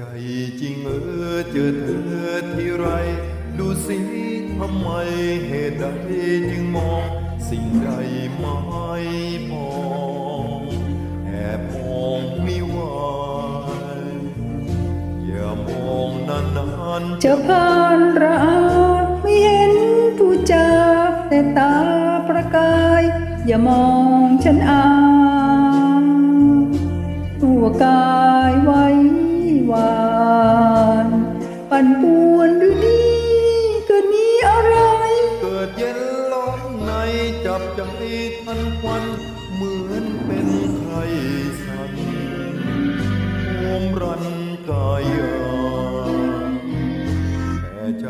ใจจริงเออเจอเธอที่ไร ดูสิทำไมเหตุใดจึงมอง สิ่งใดไม่พอแอบมองไม่ไหวอย่ามองนานๆจะผ่านราไม่เห็นผู้จาแต่ตาประกาย อย่ามองฉันอาตัวกายไว้วา ปั่นป่วนหรือดีเกิดมีอะไร เกิดเย็นร้อนในจับใจทันควันเหมือนเป็นใครสันโอมรันกายาแต่ใจ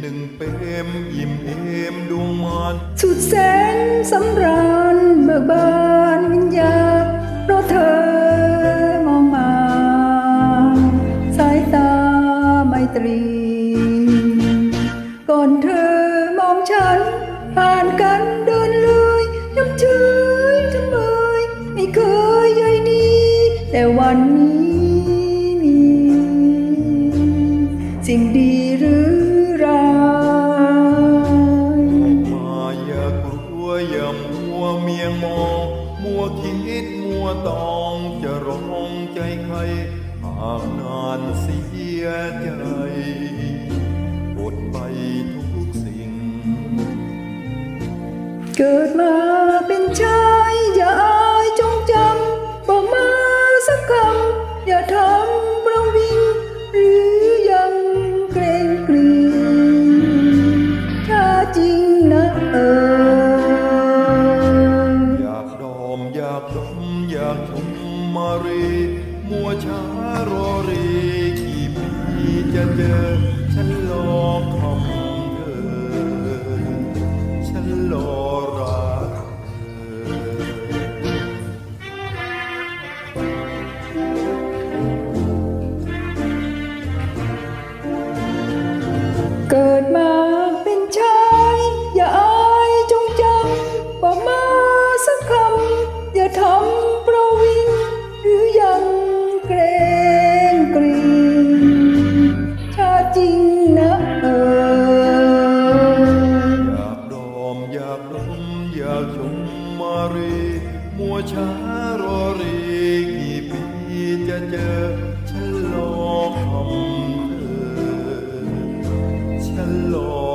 หนึ่งเปรมยิ้มเอมดวงมานสุดแสนสำราญเบิกบาน วันนี้มีสิ่งดีหรือร้ายมาอย่ากลัวอย่ามัวเมียงมองมัวคิดมัวตองจะร้องใจใครหากนานเสียใจอดไปทุกสิ่ง เกิดมา รอรีกี่ปีจะเจอ ฉันรอคำเธอ ฉันรอรักเธอเกิดมา ช้ารอรีกี่ปีจะเจอ ฉันรอคำเธอฉันรอ